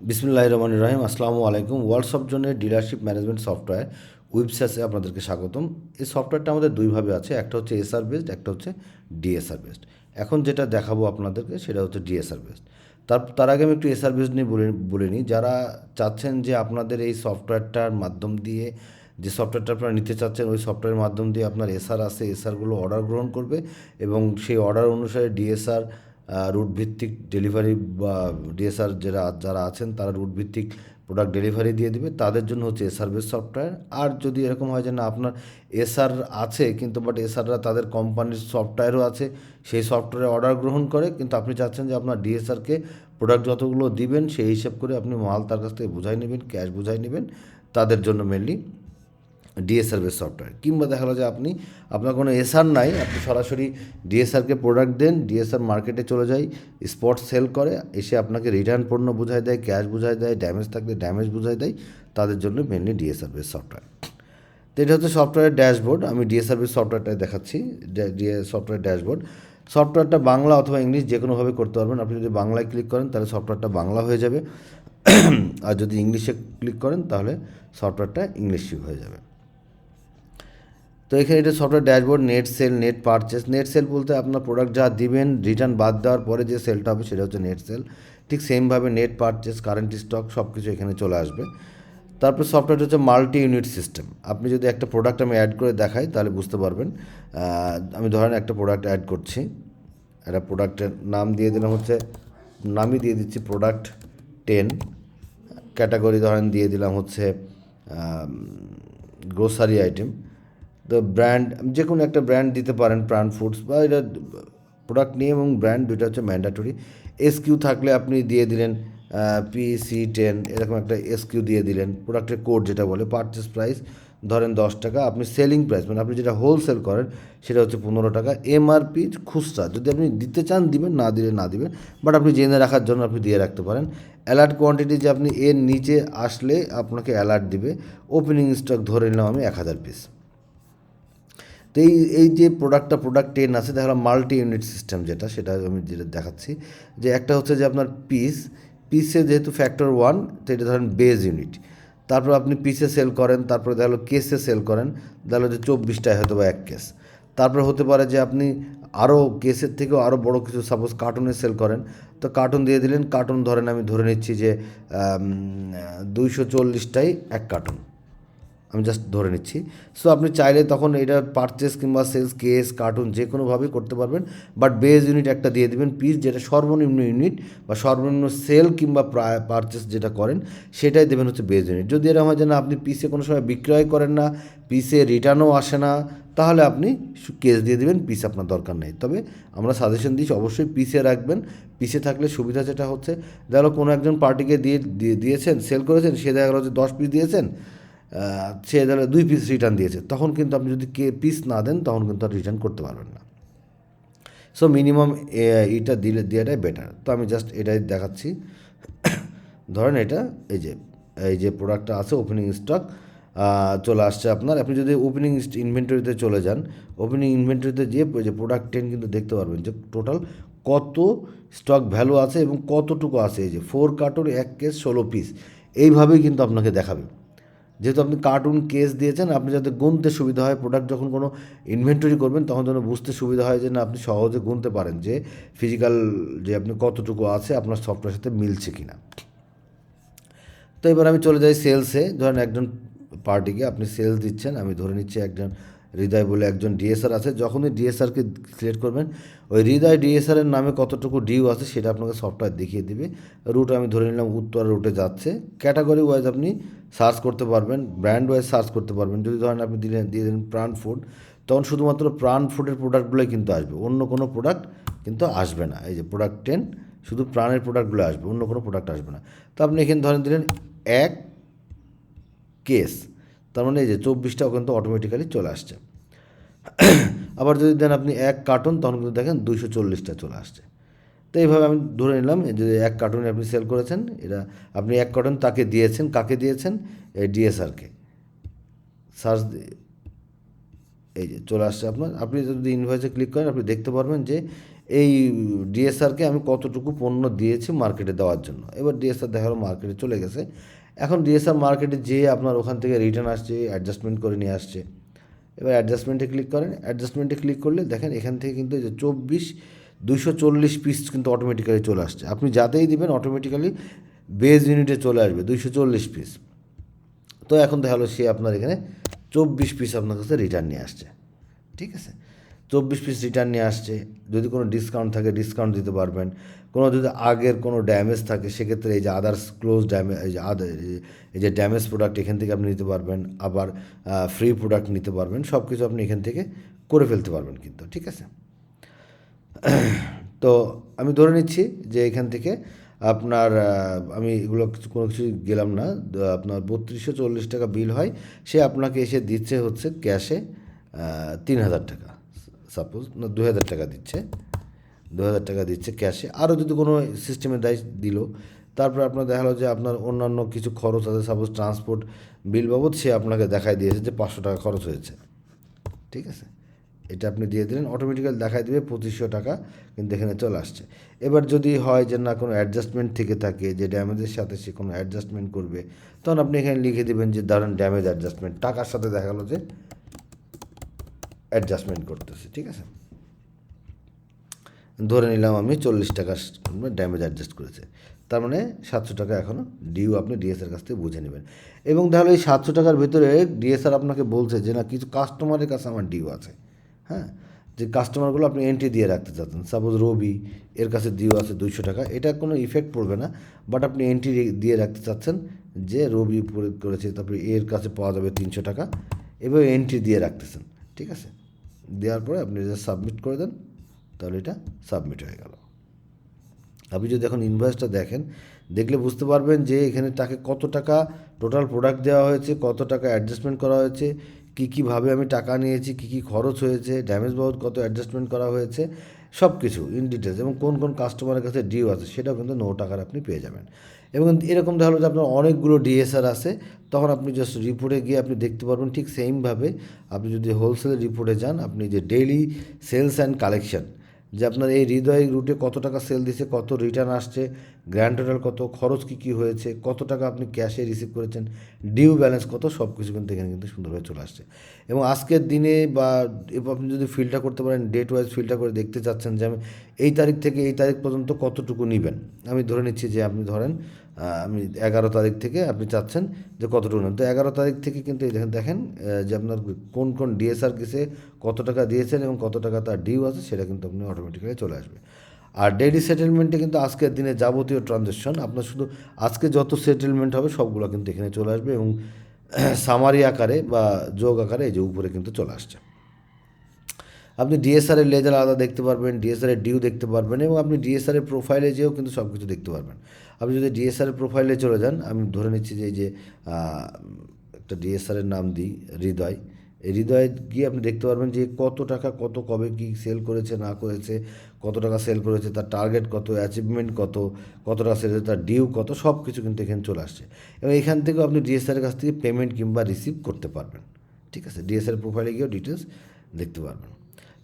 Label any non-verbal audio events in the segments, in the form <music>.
বিসমুল্লাহ রহমান রহিম। আসসালামু আলাইকুম। সফট জোনের ডিলারশিপ ম্যানেজমেন্ট সফটওয়্যার ওয়েবসাইটে আপনাদেরকে স্বাগতম। এই সফটওয়্যারটা আমাদের দুইভাবে আছে। একটা হচ্ছে এসআর বেসড একটা হচ্ছে ডিএসআর বেসড এখন যেটা দেখাবো আপনাদেরকে সেটা হচ্ছে ডিএসআর বেসড তার তার আগে আমি একটু এসআর বেসড নিয়ে বলে বলে নিই। যারা চাচ্ছেন যে আপনাদের এই সফটওয়্যারটার মাধ্যম দিয়ে, যে সফটওয়্যারটা আপনারা নিতে চাচ্ছেন, ওই সফটওয়্যারের মাধ্যম দিয়ে আপনার এসআর আছে এসআরগুলো অর্ডার গ্রহণ করবে এবং সেই অর্ডার অনুসারে ডিএসআর রুট ভিত্তিক ডেলিভারি বা ডিএসআর যারা যারা আছেন, তারা রুট ভিত্তিক প্রোডাক্ট ডেলিভারি দিয়ে দিবে। তাদের জন্য হচ্ছে এসআর বেস সফটওয়্যার আর যদি এরকম হয় যে না, আপনার এসআর আছে কিন্তু বাট এসআররা তাদের কোম্পানির সফটওয়্যারও আছে, সেই সফটওয়্যারে অর্ডার গ্রহণ করে, কিন্তু আপনি চাচ্ছেন যে আপনার ডিএসআরকে প্রোডাক্ট যতগুলো দিবেন, সেই হিসাব করে আপনি মাল তার কাছ থেকে বুঝাই নেবেন ক্যাশ বুঝাই নেবেন। তাদের জন্য মেনলি ডিএসআর বেস সফটওয়্যার কিংবা দেখা গেলো যে আপনি, আপনার কোনো এসআর নাই, আপনি সরাসরি ডিএসআরকে প্রোডাক্ট দেন ডিএসআর মার্কেটে চলে যায় স্পট সেল করে, এসে আপনাকে রিটার্ন পণ্য বুঝাই দেয় ক্যাশ বুঝাই দেয় ড্যামেজ থাকলে ড্যামেজ বুঝাই দেয়, তাদের জন্য মেনলি ডিএসআর বেস সফটওয়্যার তো এটা হচ্ছে সফটওয়্যার ড্যাশবোর্ড আমি ডিএসআর বেস সফটওয়্যারটাই দেখাচ্ছি সফটওয়্যার ড্যাশবোর্ড সফটওয়্যারটা বাংলা অথবা ইংলিশ যে কোনোভাবে করতে পারবেন। আপনি যদি বাংলায় ক্লিক করেন, তাহলে সফটওয়্যারটা বাংলা হয়ে যাবে। আর যদি ইংলিশে ক্লিক করেন, তাহলে সফটওয়্যারটা ইংলিশই হয়ে যাবে। তো এখানে এটা software dashboard net sale net purchase net sale বলতে আপনার প্রোডাক্ট যা দিবেন রিটার্ন বাদ দেওয়ার পরে যে সেলটা হবে সেটা হচ্ছে নেট সেল ঠিক সেমভাবে নেট পারচেস কারেন্ট স্টক সব কিছু এখানে চলে আসবে। তারপর সফটওয়্যারটা হচ্ছে মাল্টি ইউনিট সিস্টেম আপনি যদি একটা প্রোডাক্ট আমি অ্যাড করে দেখাই, তাহলে বুঝতে পারবেন। আমি ধরেন একটা প্রোডাক্ট অ্যাড করছি। একটা প্রোডাক্টের নাম দিয়ে দিলাম হচ্ছে, নামই দিয়ে দিচ্ছি প্রোডাক্ট টেন ক্যাটাগরি ধরেন দিয়ে দিলাম হচ্ছে গ্রোসারি আইটেম তো ব্র্যান্ড যে কোনো একটা ব্র্যান্ড দিতে পারেন প্রাণ ফুডস বা এটা প্রোডাক্ট নেম এবং ব্র্যান্ড দুইটা হচ্ছে ম্যান্ডাটরি এস কিউ থাকলে আপনি দিয়ে দিলেন পিসি টেন এরকম একটা এস কিউ দিয়ে দিলেন প্রোডাক্টের কোড যেটা বলে পারচেস প্রাইস ধরেন দশ টাকা, আপনি সেলিং প্রাইস মানে আপনি যেটা হোলসেল করেন, সেটা হচ্ছে পনেরো টাকা। এমআরপি খুচরা, যদি আপনি দিতে চান দিবেন, না দিলে না দিবেন বাট আপনি জেনে রাখার জন্য আপনি দিয়ে রাখতে পারেন। অ্যালার্ট কোয়ান্টিটি যে আপনি এর নিচে আসলে আপনাকে অ্যালার্ট দিবে। ওপেনিং স্টক ধরে নিলাম আমি এক হাজার পিস তো এই এই যে প্রোডাক্টটা প্রোডাক্ট টেন আছে দেখা মাল্টি ইউনিট সিস্টেম যেটা, সেটা আমি যেটা দেখাচ্ছি। যে একটা হচ্ছে যে আপনার পিস পিসে যেহেতু ফ্যাক্টর ওয়ান তো এটা ধরেন বেজ ইউনিট তারপর আপনি পিসে সেল করেন, তারপরে দেখা গেলো কেসে সেল করেন, দেখা গেলো যে চব্বিশটায় হয়তো বা এক কেস তারপর হতে পারে যে আপনি আরও কেসের থেকেও আরও বড় কিছু সাপোজ কার্টুনে সেল করেন, তো কার্টুন দিয়ে দিলেন কার্টুন ধরেন আমি ধরে নিচ্ছি যে দুইশো চল্লিশটাই এক কার্টুন আমি জাস্ট ধরে নিচ্ছি। সো আপনি চাইলে তখন এটা পারচেস কিংবা সেলস কেস কার্টুন যে কোনোভাবেই করতে পারবেন। বাট বেজ ইউনিট একটা দিয়ে দেবেন পিস যেটা সর্বনিম্ন ইউনিট বা সর্বনিম্ন সেল কিংবা পারচেস যেটা করেন, সেটাই দেবেন হচ্ছে বেজ ইউনিট যদি এরকম হয় যে না, আপনি পিসে কোনো সময় বিক্রয় করেন না পিসে রিটার্নও আসে না, তাহলে আপনি কেস দিয়ে দেবেন পিস আপনার দরকার নেই। তবে আমরা সাজেশন দিচ্ছি, অবশ্যই পিসে রাখবেন। পিসে থাকলে সুবিধা যেটা হচ্ছে দেখো কোনো একজন পার্টিকে দিয়ে দিয়েছেন সেল করেছেন, সে দেখা গেলো যে দশ পিস দিয়েছেন সে ধরো দুই পিস রিটার্ন দিয়েছে, তখন কিন্তু আপনি যদি কে পিস না দেন, তখন কিন্তু আর রিটার্ন করতে পারবেন না। সো মিনিমাম এটা দিলে, দেওয়াটাই বেটার তো আমি জাস্ট এটাই দেখাচ্ছি। ধরেন এটা, এই যে এই যে প্রোডাক্টটা আছে ওপেনিং স্টক চলে আসছে আপনার। আপনি যদি ওপেনিং ইনভেন্টরিতে চলে যান ওপেনিং ইনভেন্টরিতে যে যে প্রোডাক্ট টেন কিন্তু দেখতে পারবেন যে টোটাল কত স্টক ভ্যালু আছে এবং কতটুকু আছে। এই যে ফোর কার্টুন এক কেস ষোলো পিস এইভাবেই কিন্তু আপনাকে দেখাবে। যেহেতু আপনি কার্টুন কেস দিয়েছেন, আপনি যাতে গুনতে সুবিধা হয় প্রোডাক্ট যখন কোনো ইনভেন্টরি করবেন, তখন যেন বুঝতে সুবিধা হয় যে না, আপনি সহজে গুনতে পারেন যে ফিজিক্যাল যে আপনি কতটুকু আছে, আপনার সফটওয়্যার সাথে মিলছে কি না তো এবার আমি চলে যাই সেলসে ধরেন একজন পার্টিকে আপনি সেলস দিচ্ছেন, আমি ধরে নিচ্ছি একজন হৃদয় বলে একজন ডিএসআর আছে। যখনই ডিএসআরকে সিলেক্ট করবেন, ওই হৃদয় ডিএসআরের নামে কতটুকু ডিউ আছে সেটা আপনাকে সফটওয়্যার দেখিয়ে দিবে। রুট আমি ধরে নিলাম উত্তর রুটে যাচ্ছে। ক্যাটাগরি ওয়াইজ আপনি সার্চ করতে পারবেন ব্র্যান্ড ওয়াইজ সার্চ করতে পারবেন। যদি ধরেন আপনি দিলেন, দিয়ে দিলেন প্রাণ ফুড তখন শুধুমাত্র প্রাণ ফুডের প্রোডাক্টগুলোই কিন্তু আসবে। অন্য কোনো প্রোডাক্ট কিন্তু আসবে না। এই যে প্রোডাক্ট টেন শুধু প্রাণের প্রোডাক্টগুলো আসবে, অন্য কোনো প্রোডাক্ট আসবে না। তো আপনি এখানে ধরেন দিলেন এক কেস তার মানে এই যে চব্বিশটা কিন্তু অটোমেটিক্যালি চলে আসছে। <clears throat> আবার যদি দেন আপনি এক কার্টুন তখন কিন্তু দেখেন দুইশো চল্লিশটা চলে আসছে। তো এইভাবে আমি ধরে নিলাম যে এক কার্টুনে আপনি সেল করেছেন, এটা আপনি এক কার্টুন তাকে দিয়েছেন, কাকে দিয়েছেন? এই ডিএসআরকে সার্চ এই যে চলে আসছে আপনার। আপনি যদি ইনভয়েসে ক্লিক করেন, আপনি দেখতে পারবেন যে এই ডিএসআরকে আমি কতটুকু পণ্য দিয়েছি মার্কেটে দেওয়ার জন্য। এবার ডিএসআর দেখা গেলো মার্কেটে চলে গেছে। এখন ডিএসআর মার্কেটে যেয়ে আপনার ওখান থেকে রিটার্ন আসছে অ্যাডজাস্টমেন্ট করে নিয়ে আসছে। এবার অ্যাডজাস্টমেন্টে ক্লিক করেন। অ্যাডজাস্টমেন্টে ক্লিক করলে দেখেন এখান থেকে কিন্তু যে চব্বিশ দুশো চল্লিশ পিস কিন্তু অটোমেটিক্যালি চলে আসছে। আপনি যাতেই দিবেন অটোমেটিক্যালি বেজ ইউনিটে চলে আসবে দুইশো চল্লিশ পিস তো এখন দেখা হলো সে আপনার এখানে চব্বিশ পিস আপনার কাছে রিটার্ন নিয়ে আসছে। ঠিক আছে? চব্বিশ পিস রিটার্ন নিয়ে আসছে। যদি কোনো ডিসকাউন্ট থাকে ডিসকাউন্ট দিতে পারবেন। কোনো যদি আগের কোনো ড্যামেজ থাকে, সেক্ষেত্রে এই যে আদার্স ক্লোজ ড্যামেজ এই যে ড্যামেজ প্রোডাক্ট এখান থেকে আপনি নিতে পারবেন। আবার ফ্রি প্রোডাক্ট নিতে পারবেন। সব কিছু আপনি এখান থেকে করে ফেলতে পারবেন কিন্তু, ঠিক আছে? <clears throat> তো আমি ধরে নিচ্ছি যে এখান থেকে আপনার আমি এগুলো কিছু, কোনো কিছু গেলাম না। আপনার বত্রিশশো চল্লিশ টাকা বিল হয়। সে আপনাকে এসে দিচ্ছে হচ্ছে ক্যাশে তিন হাজার টাকা। সাপোজ না দু হাজার টাকা দিচ্ছে। দু হাজার টাকা দিচ্ছে ক্যাশে আরও যদি কোনো সিস্টেমে দেয় দিল, তারপর আপনার দেখা হলো যে আপনার অন্যান্য কিছু খরচ আছে সাপোজ ট্রান্সপোর্ট বিল বাবদ, সে আপনাকে দেখায় দিয়েছে যে পাঁচশো টাকা খরচ হয়েছে। ঠিক আছে? এটা আপনি দিয়ে দিলেন অটোমেটিক্যালি দেখাই দেবে পঁচিশশো টাকা কিন্তু এখানে চলে আসছে। এবার যদি হয় যে না, কোনো অ্যাডজাস্টমেন্ট থেকে থাকে, যে ড্যামেজের সাথে সে কোনো অ্যাডজাস্টমেন্ট করবে, তখন আপনি এখানে লিখে দেবেন যে, ধরেন ড্যামেজ অ্যাডজাস্টমেন্ট টাকার সাথে দেখা গেলো যে অ্যাডজাস্টমেন্ট করতেছে, ঠিক আছে? ধরে নিলাম আমি চল্লিশ টাকা ড্যামেজ অ্যাডজাস্ট করেছে। তার মানে সাতশো টাকা এখনও ডিউ আপনি ডিএসআর কাছ থেকে বুঝে নেবেন। এবং তাহলে এই সাতশো টাকার ভিতরে ডিএসআর আপনাকে বলছে যে, না, কিছু কাস্টমারের কাছে আমার ডিউ আছে। হ্যাঁ? যে কাস্টমারগুলো আপনি এন্ট্রি দিয়ে রাখতে চাচ্ছেন। সাপোজ রবি এর কাছে ডিউ আছে দুইশো টাকা, এটা কোনো ইফেক্ট পড়বে না। বাট আপনি এন্ট্রি দিয়ে রাখতে চাচ্ছেন যে, রবি করেছে, তারপরে এর কাছে পাওয়া যাবে তিনশো টাকা। এভাবে এন্ট্রি দিয়ে রাখতেছেন, ঠিক আছে? দেওয়ার পরে আপনি যদি সাবমিট করে দেন, তাহলে এটা সাবমিট হয়ে গেল। আপনি যদি এখন ইনভয়েসটা দেখেন, দেখলে বুঝতে পারবেন যে এখানে তাকে কত টাকা টোটাল প্রোডাক্ট দেওয়া হয়েছে, কত টাকা অ্যাডজাস্টমেন্ট করা হয়েছে, কী কীভাবে আমি টাকা নিয়েছি, কী কী খরচ হয়েছে ড্যামেজ বাবদ কত অ্যাডজাস্টমেন্ট করা হয়েছে সব কিছু ইন ডিটেলস এবং কোন কোন কাস্টমারের কাছে ডিউ আছে সেটাও কিন্তু নো টাকার আপনি পেয়ে যাবেন। এবং এরকম হলো যে আপনার অনেকগুলো ডিএসআর আছে, তখন আপনি জাস্ট রিপোর্টে গিয়ে আপনি দেখতে পারবেন ঠিক সেমভাবে আপনি যদি হোলসেলের রিপোর্টে যান, আপনি যে ডেইলি সেলস অ্যান্ড কালেকশন যে আপনার এই হৃদয় রুটে কত টাকা সেল দিছে, কত রিটার্ন আসছে গ্র্যান্ড টোটাল কত, খরচ কী কী হয়েছে, কত টাকা আপনি ক্যাশে রিসিভ করেছেন ডিউ ব্যালেন্স কত সব কিছু কিন্তু এখানে কিন্তু সুন্দরভাবে চলে আসছে। এবং আজকের দিনে বা আপনি যদি ফিল্টার করতে পারেন ডেট ওয়াইজ ফিল্টার করে দেখতে চাচ্ছেন যে আমি এই তারিখ থেকে এই তারিখ পর্যন্ত কতটুকু নেবেন, আমি ধরে নিচ্ছি যে আপনি ধরেন আমি এগারো তারিখ থেকে আপনি চাচ্ছেন যে কতটুকু নেন। তো এগারো তারিখ থেকে কিন্তু দেখেন দেখেন যে আপনার কোন কোন ডিএসআর কিসে কত টাকা দিয়েছেন এবং কত টাকা তার ডিউ আছে, সেটা কিন্তু আপনি অটোমেটিক্যালি চলে আসবে। আর ডেইলি সেটেলমেন্টে কিন্তু আজকের দিনে যাবতীয় ট্রানজ্যাকশন আপনার শুধু আজকে যত সেটেলমেন্ট হবে, সবগুলো কিন্তু এখানে চলে আসবে এবং <clears throat> সামারি আকারে বা যোগ আকারে এই যে উপরে কিন্তু চলে আসছে। আপনি ডিএসআর এর লেজার আলাদা দেখতে পারবেন ডিএসআর এর ডিউ দেখতে পারবেন এবং আপনি ডিএসআর এর প্রোফাইলে যেও কিন্তু সব কিছু দেখতে পারবেন। আপনি যদি ডিএসআর এর প্রোফাইলে চলে যান, আমি ধরে নিচ্ছি যে এই যে একটা ডিএসআর এর নাম দিই, হৃদয়। এই হৃদয়ে গিয়ে আপনি দেখতে পারবেন যে কত টাকা, কত কবে কি সেল করেছে, না করেছে, কত টাকা সেল করেছে, তার টার্গেট কত অ্যাচিভমেন্ট কত কত টাকা সেল তার ডিউ কত সব কিছু কিন্তু এখানে চলে আসছে। এবং এখান থেকেও আপনি ডিএসআর এর কাছ থেকে পেমেন্ট কিংবা রিসিভ করতে পারবেন। ঠিক আছে? ডিএসআর প্রোফাইলে গিয়েও ডিটেলস দেখতে পারবেন।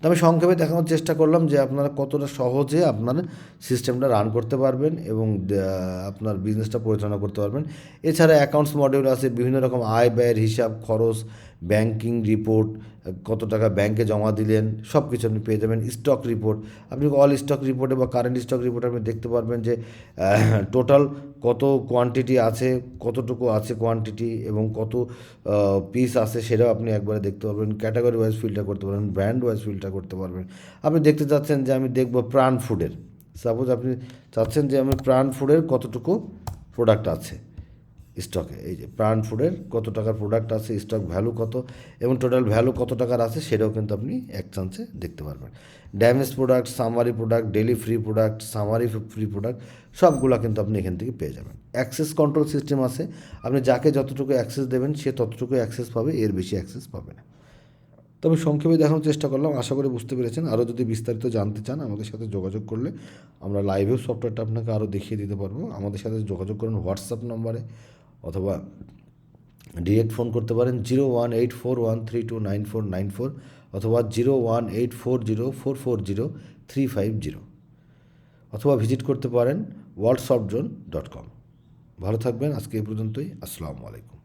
তো আমি সংক্ষেপে দেখানোর চেষ্টা করলাম যে আপনারা কতটা সহজে আপনার সিস্টেমটা রান করতে পারবেন এবং আপনার বিজনেসটা পরিচালনা করতে পারবেন। এছাড়া অ্যাকাউন্টস মডিউল আছে, বিভিন্ন রকম আয় ব্যয়ের হিসাব, খরচ ব্যাংকিং রিপোর্ট কত টাকা ব্যাংকে জমা দিলেন সব কিছু আপনি পেয়ে যাবেন স্টক রিপোর্ট আপনি অল স্টক রিপোর্টে বা কারেন্ট স্টক রিপোর্টে আপনি দেখতে পারবেন যে টোটাল কত কোয়ান্টিটি আছে, কতটুকু আছে কোয়ান্টিটি এবং কত পিস আছে সেটাও আপনি একবারে দেখতে পারবেন ক্যাটাগরি ওয়াইজ ফিল্টার করতে পারবেন ব্র্যান্ড ওয়াইজ ফিল্টার করতে পারবেন। আপনি দেখতে চাচ্ছেন যে আমি দেখব প্রাণ ফুডের সাপোজ আপনি চাচ্ছেন যে আমি প্রাণ ফুডের কতটুকু প্রোডাক্ট আছে। স্টকে এই যে প্রাণ ফুডের কত টাকার প্রোডাক্ট আছে স্টক ভ্যালু কত এবং টোটাল ভ্যালু কত টাকার আছে, সেটাও কিন্তু আপনি এক চান্সে দেখতে পারবেন। Damage product summary product daily free product summary free product সবগুলো কিন্তু আপনি এখান থেকে পেয়ে যাবেন। অ্যাক্সেস কন্ট্রোল সিস্টেম আছে। আপনি যাকে যতটুকু অ্যাক্সেস দেবেন, সে ততটুকু অ্যাক্সেস পাবে, এর বেশি অ্যাক্সেস পাবে না। তবে সংক্ষেপে দেখানোর চেষ্টা করলাম। আশা করি বুঝতে পেরেছেন। আরও যদি বিস্তারিত জানতে চান, আমাদের সাথে যোগাযোগ করলে আমরা লাইভেও সফটওয়্যারটা আপনাকে আরও দেখিয়ে দিতে পারব। আমাদের সাথে যোগাযোগ করুন হোয়াটসঅ্যাপ নম্বরে। অথবা ডিরেক্ট ফোন করতে পারেন zero one eight four one three two nine four nine four অথবা zero one eight four zero four four zero three five zero অথবা ভিজিট করতে পারেন ওয়ার্ল্ড ডট কম ভালো থাকবেন, আজকে এই পর্যন্তই, আসসালামু আলাইকুম।